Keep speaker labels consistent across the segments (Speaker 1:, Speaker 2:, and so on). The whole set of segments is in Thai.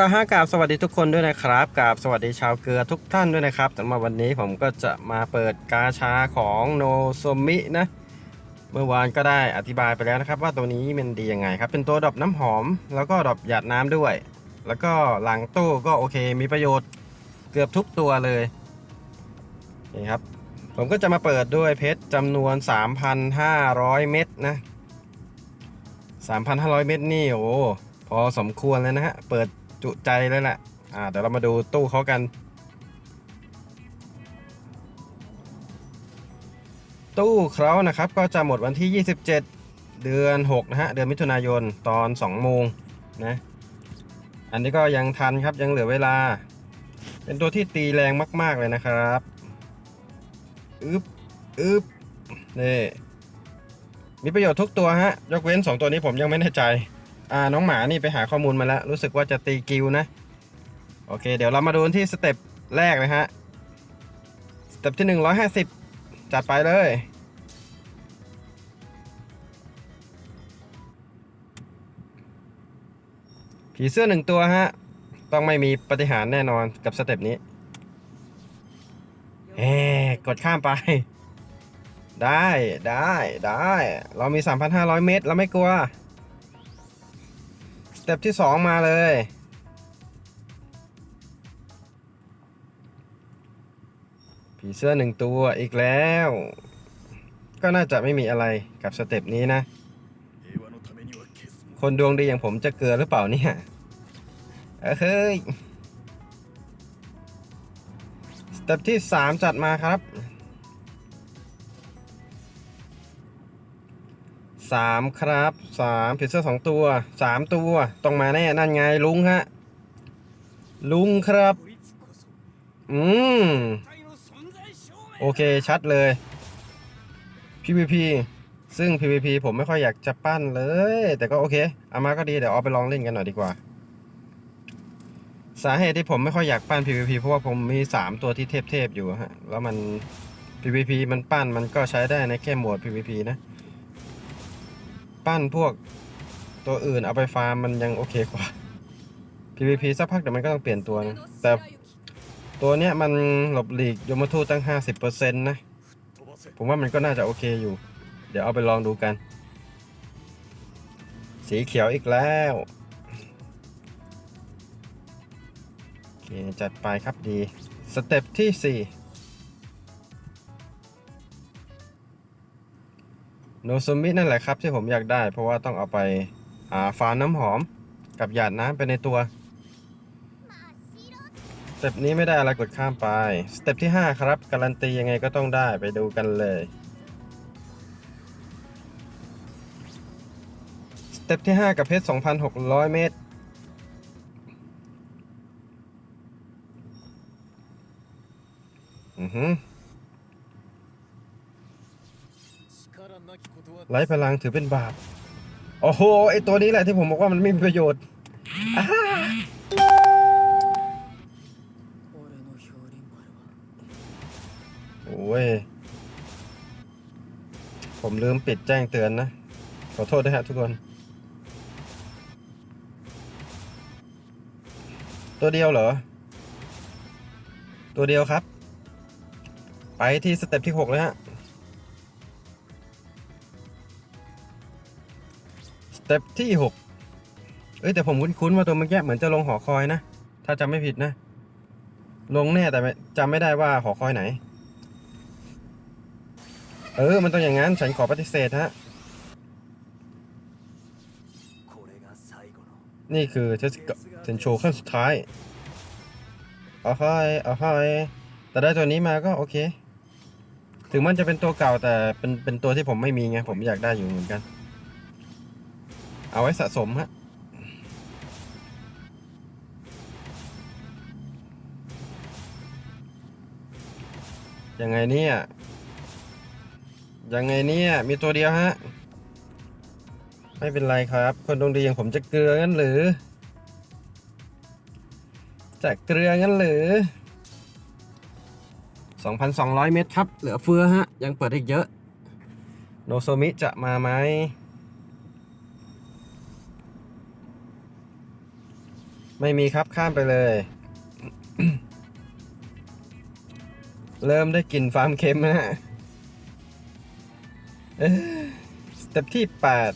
Speaker 1: เอาละฮะกราบสวัสดีทุกคนด้วยนะครับกราบสวัสดีชาวเกลือทุกท่านด้วยนะครับสำหรับวันนี้ผมก็จะมาเปิดกาชาของโนโซมินะ เมื่อวานก็ได้อธิบายไปแล้วนะครับ ว่าตัวนี้มันดียังไงครับ เป็นตัวดอปน้ำหอม แล้วก็ดอปหยาดน้ำด้วย แล้วก็หลังตู้ก็โอเค มีประโยชน์เกือบทุกตัวเลยนี่ครับ ผมก็จะมาเปิดด้วยเพชรจำนวน 3,500 เม็ดนะ 3,500 เม็ดนี่โอ้พอสมควรเลยนะฮะ เปิด จุใจเลยแหละอ่าเดี๋ยวเรามาดูตู้เขากัน ตู้เขานะครับก็จะหมดวันที่ 27 เดือน 6 นะฮะ เดือนมิถุนายนตอน 2 โมงนะอันนี้ก็ยังทันครับยังเหลือเวลา เป็นตัวที่ตีแรงมาก ๆ เลยนะครับอึบอึบนี่มีประโยชน์ทุกตัวฮะ ยกเว้น 2 ตัวนี้ผมยังไม่แน่ใจ อ่าน้องหมานี่ไปหาข้อมูลมาแล้ว รู้สึกว่าจะตีกิวนะ โอเค เดี๋ยวเรามาดูที่สเต็ปแรกนะฮะ สเต็ปที่ 150 จัดไปเลย ผีเสื้อหนึ่งตัวฮะ ต้องไม่มีปฏิหารแน่นอนกับสเต็ปนี้เฮ้กดข้ามไป ได้ได้ได้ เรามี 3,500 เมตร เราไม่กลัว เต็ปที่สองมาเลย ผีเสื้อหนึ่งตัวอีกแล้ว ก็น่าจะไม่มีอะไรกับสเต็ปนี้นะ คนดวงดีอย่างผมจะเกลือหรือเปล่าเนี่ย เฮ้ย สเต็ปที่สามจัดมาครับ สามครับสามผีเสื้อสองตัวสามตัวต้องมาแน่นั่นไงลุงฮะ ลุงครับ อืม โอเคชัดเลย PVP ซึ่ง PVP ผมไม่ค่อยอยากจะปั้นเลย แต่ก็โอเคเอามาก็ดี เดี๋ยวเอาไปลองเล่นกันหน่อยดีกว่า สาเหตุที่ผมไม่ค่อยอยากปั้น PVP เพราะว่าผมมี 3 ตัวที่เทพๆอยู่ฮะ แล้วมัน PVP มันปั้นมันก็ใช้ได้ในแค่หมวด PVP นะ ปั้นพวกตัวอื่นเอาไปฟาร์มมันยังโอเคกว่า PVP สักพักเดี๋ยวมันก็ต้องเปลี่ยนตัวนะ แต่ตัวเนี้ยมันหลบหลีกยมทูตตั้ง 50%นะ ผมว่ามันก็น่าจะโอเคอยู่ เดี๋ยวเอาไปลองดูกัน สีเขียวอีกแล้วโอเคจัดไปครับดี สเต็ปที่ 4 โนซุมินั่นแหละครับที่ผมอยากได้ เพราะว่าต้องเอาไปหาฟาร์น้ำหอมกับหยาดน้ำไปในตัว สเต็ปนี้ไม่ได้อะไรกดข้ามไป สเต็ปที่ 5 ครับ การันตียังไงก็ต้องได้ไปดูกันเลย สเต็ปที่ 5 กับเพชร 2,600 เมตรอือหือ ไร้พลังถือเป็นบาป โอ้โห ไอตัวนี้แหละที่ผมบอกว่ามันไม่มีประโยชน์โอ้ย ผมลืมปิดแจ้งเตือนนะ ขอโทษด้วยฮะทุกคน ตัวเดียวเหรอ ตัวเดียวครับ ไปที่สเต็ปที่ 6 เลยฮะ ต็ปที่หกเอ้ยแต่ผมคุ้นๆว่าตัวเมื่อกี้เหมือนจะลงหอคอยนะ ถ้าจำไม่ผิดนะ ลงแน่แต่จำไม่ได้ว่าหอคอยไหน เออ มันต้องอย่างนั้นฉันขอปฏิเสธฮะ นี่คือเทสเซนโชขั้นสุดท้ายเอาห้เอาห้แต่ได้ตัวนี้มาก็โอเค ถึงมันจะเป็นตัวเก่าแต่เป็นเป็นตัวที่ผมไม่มีไง ผมอยากได้อยู่เหมือนกัน เอาไว้สะสมฮะยังไงเนี่ย ยังไงเนี่ย มีตัวเดียวฮะ ไม่เป็นไรครับ คนดวงดีอย่างผมจะเกลืองั้นหรือ จะเกลืองั้นหรือ 2,200 เม็ดครับ เหลือเฟือฮะ ยังเปิดอีกเยอะ โนโซมิจะมาไหม ไม่มีครับข้ามไปเลย เริ่มได้กลิ่นฟาร์มเค็มนะฮะสเต็ปที่ 8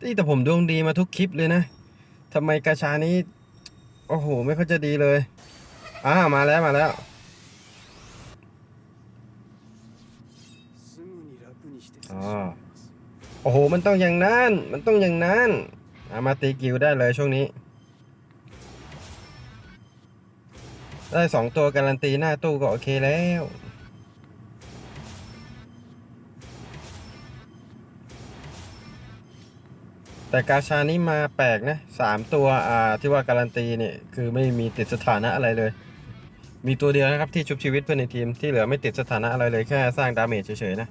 Speaker 1: ที่แต่ผมดวงดีมาทุกคลิปเลยนะทำไมกระชานี้ โอ้โห ไม่ค่อยจะดีเลยอ่ามาแล้วมาแล้วอ๋อ โอ้โห มันต้องอย่างนั้น มันต้องอย่างนั้นอามาตีกิวได้เลยช่วงนี้ ได้สองตัวการันตีหน้าตู้ก็โอเคแล้วแต่กาชานี้มาแปลกนะสามตัวอ่าที่ว่าการันตีเนี่ยคือไม่มีติดสถานะอะไรเลย มีตัวเดียวนะครับที่ชุบชีวิตเพื่อนในทีมที่เหลือไม่ติดสถานะอะไรเลยแค่สร้างดาเมจเฉยๆนะ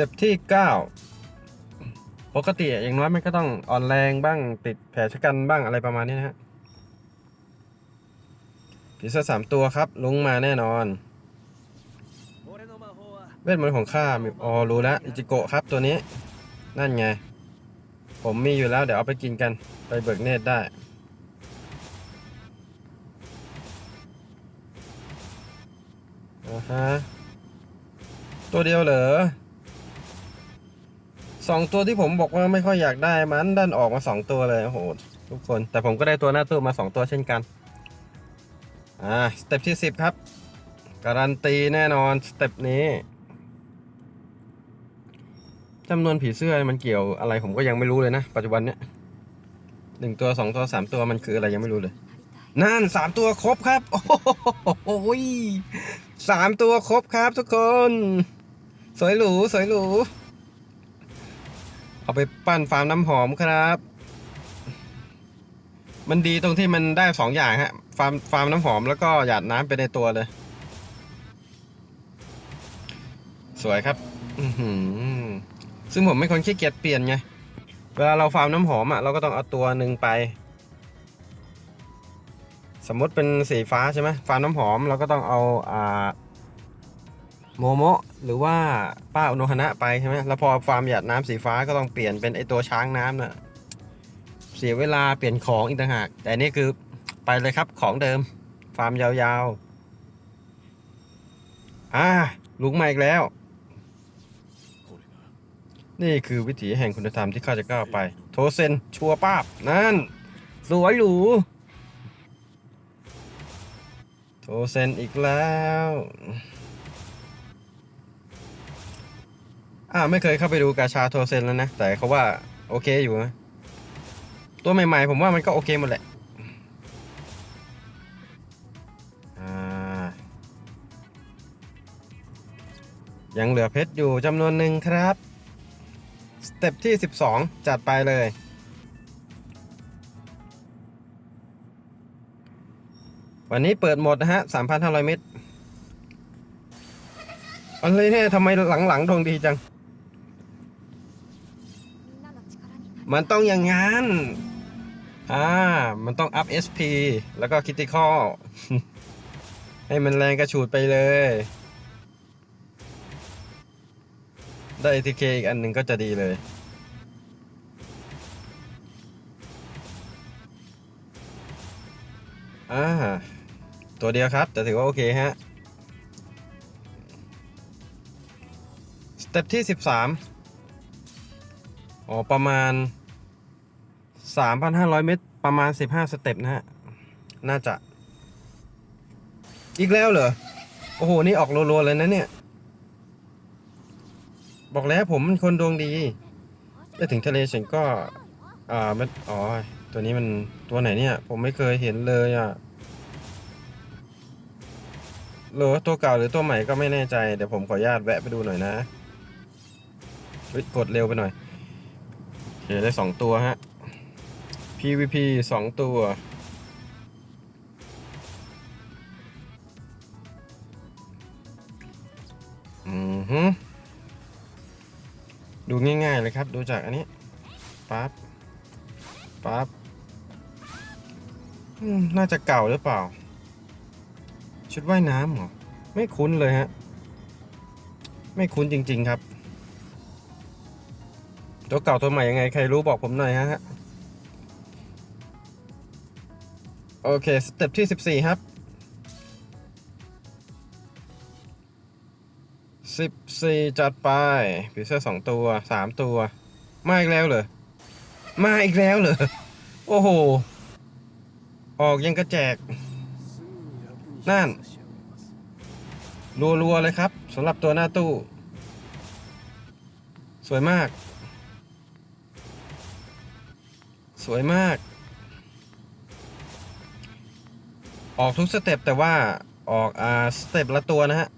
Speaker 1: ต็บที่ 9 ปกติอย่างน้อยมันก็ต้องอ่อนแรงบ้างติดแผลชะกันบ้างอะไรประมาณนี้นะฮะผีเสื้อสามตัวครับ ลุงมาแน่นอนเวทมนต์ของข้าอ๋อรู้แล้วอิจิโกะครับตัวนี้ นั่นไง ผมมีอยู่แล้วเดี๋ยวเอาไปกินกัน ไปเบิกเนตได้ฮะ ตัวเดียวเหรอ สองตัวที่ผมบอกว่าไม่ค่อยอยากได้มันดันออกมาสองตัวเลยโอ้โหทุกคนแต่ผมก็ได้ตัวหน้าตู้มาสองตัวเช่นกันอ่าสเต็ปที่สิบครับ การันตีแน่นอนสเต็ปนี้จำนวนผีเสื้อมันเกี่ยวอะไรผมก็ยังไม่รู้เลยนะ ปัจจุบันเนี้ยหนึ่งตัวสองตัวสามตัวมันคืออะไรยังไม่รู้เลย นั่นสามตัวครบครับ โอ้โหสามตัวครบครับทุกคน สวยหรูสวยหรู เอาไปปั้นฟาร์มน้ำหอมครับ มันดีตรงที่มันได้สองอย่างฮะ ฟาร์มฟาร์มน้ำหอมแล้วก็หยาดน้ำไปในตัวเลย สวยครับซึ่งผมไม่คนขี้เกียจเปลี่ยนไง เวลาเราฟาร์มน้ำหอมอะเราก็ต้องเอาตัวหนึ่งไป สมมติเป็นสีฟ้าใช่ไหมฟาร์มน้ำหอมเราก็ต้องเอาอ่า โมโมะหรือว่าป้าอุโนฮนะไปใช่ไหมแล้วพอฟาร์มหยาดน้ำสีฟ้าก็ต้องเปลี่ยนเป็นไอตัวช้างน้ำนะ่ะเสียเวลาเปลี่ยนของอีกต่างหาก แต่นี่คือไปเลยครับของเดิม ฟาร์มยาวๆ อ่าลุงมาอีกแล้ว นี่คือวิถีแห่งคุณธรรมที่ข้าจะก้าวไป โทเซนชัวป้าบ นั่น สวยหรูโทเซนอีกแล้ว อ่าไม่เคยเข้าไปดูกาชาโทเซนแล้วนะ แต่เขาว่าโอเคอยู่นะ ตัวใหม่ๆ ผมว่ามันก็โอเคหมดแหละอ่ายังเหลือเพชรอยู่จำนวนหนึ่งครับ สเต็ปที่ 12 จัดไปเลย วันนี้เปิดหมดนะฮะ 3,500 เมตรอะไรเนี่ยทำไมหลังๆดวงดีจัง มันต้องอย่างงั้น อ่า มันต้องอัพ SP แล้วก็ Critical ให้มันแรงกระฉูดไปเลย ได้ ATK อีกอันหนึ่งก็จะดีเลยอ่าตัวเดียวครับ แต่ถือว่าโอเคฮะ สเต็ปที่ 13 อ๋อ ประมาณ 3,500 เมตร ประมาณ 15 สเต็ปนะฮะ น่าจะ อีกแล้วเหรอ โอ้โห นี่ออกรัวๆเลยนะเนี่ย บอกแล้วผมเป็นคนดวงดีไปถึงทะเลฉันก็ อ่ามันอ๋อ ตัวนี้มันตัวไหนเนี่ย ผมไม่เคยเห็นเลยอะหรือว่าตัวเก่าหรือตัวใหม่ก็ไม่แน่ใจ เดี๋ยวผมขออนุญาตแวะไปดูหน่อยนะกดเร็วไปหน่อยโอเคได้สองตัวฮะ PVP สองตัว อือฮึดูง่ายๆเลยครับ ดูจากอันนี้ ปั๊บ ปั๊บ น่าจะเก่าหรือเปล่า ชุดว่ายน้ำเหรอ ไม่คุ้นเลยฮะ ไม่คุ้นจริงๆครับ ตัวเก่าตัวใหม่ยังไง ใครรู้บอกผมหน่อยฮะ โอเค สเต็ปที่ 14 ครับ 14 จัดไปพิเซอร์สองตัวสามตัว มาอีกแล้วเหรอ มาอีกแล้วเหรอ โอ้โห ออกยังกระแจก นั่น รัวๆ เลยครับสำหรับตัวหน้าตู้ สวยมาก สวยมาก ออกทุกสเต็ปแต่ว่าออกอ่าสเต็ปละตัวนะฮะ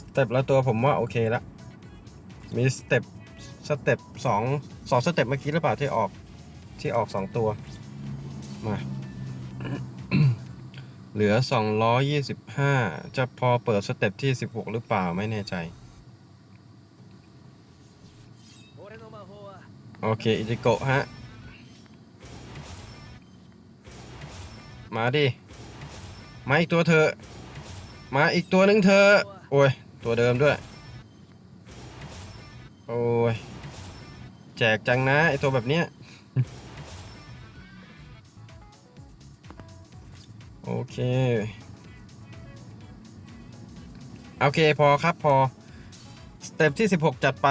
Speaker 1: สเต็ปละตัวผมว่าโอเคละมีสเต็ปสเต็ปสองสองสเต็ปเมื่อกี้หรือเปล่าที่ออกที่ออกสองตัว มา เหลือ 225 จะพอเปิดสเต็ปที่ 16 หรือเปล่าไม่แน่ใจ โอเค อิจิโกะฮะ มาดิ มาอีกตัวเธอะ มาอีกตัวหนึ่งเธอะ โอ้ย ตัวเดิมด้วย โอ้ย แจกจังนะไอตัวแบบเนี้ย โอเค โอเค พอครับพอ สเต็ปที่ 16 จัดไป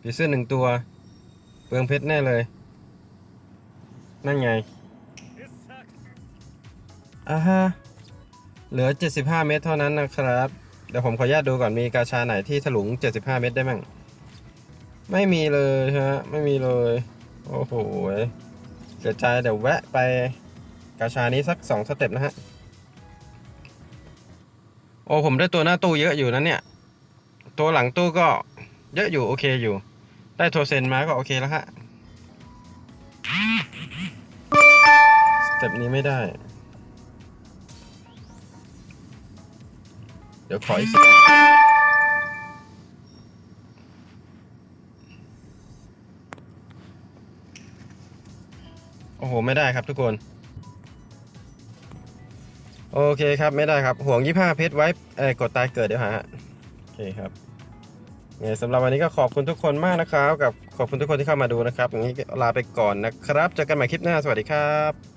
Speaker 1: ผีเสื้อหนึ่งตัว เปลืองเพชรแน่เลย นั่นไงอ่าฮะเหลือ 75 เมตรเท่านั้นนะครับ เดี๋ยวผมขออนุญาตดูก่อนมีกาชาไหนที่ถลุง 75 เมตรได้มั่งไม่มีเลยฮะ ไม่มีเลย โอ้โหเสียใจเดี๋ยวแวะไปกาชานี้สัก 2 สเต็ปนะฮะ โอ้ผมได้ตัวหน้าตู้เยอะอยู่นะเนี่ย ตัวหลังตู้ก็เยอะอยู่โอเคอยู่ ได้โทเซนมาก็โอเคแล้วฮะ ต็ปนี้ไม่ได้ เดี๋ยวขออีกสักโอ้โห ไม่ได้ครับทุกคน โอเคครับไม่ได้ครับห่วง25เพชรไว้เอ้กดตายเกิดเดี๋ยวหาฮะโอเคครับไงสำหรับวันนี้ก็ขอบคุณทุกคนมากนะครับ กับขอบคุณทุกคนที่เข้ามาดูนะครับอย่างนี้ลาไปก่อนนะครับเจอกันใหม่คลิปหน้าสวัสดีครับ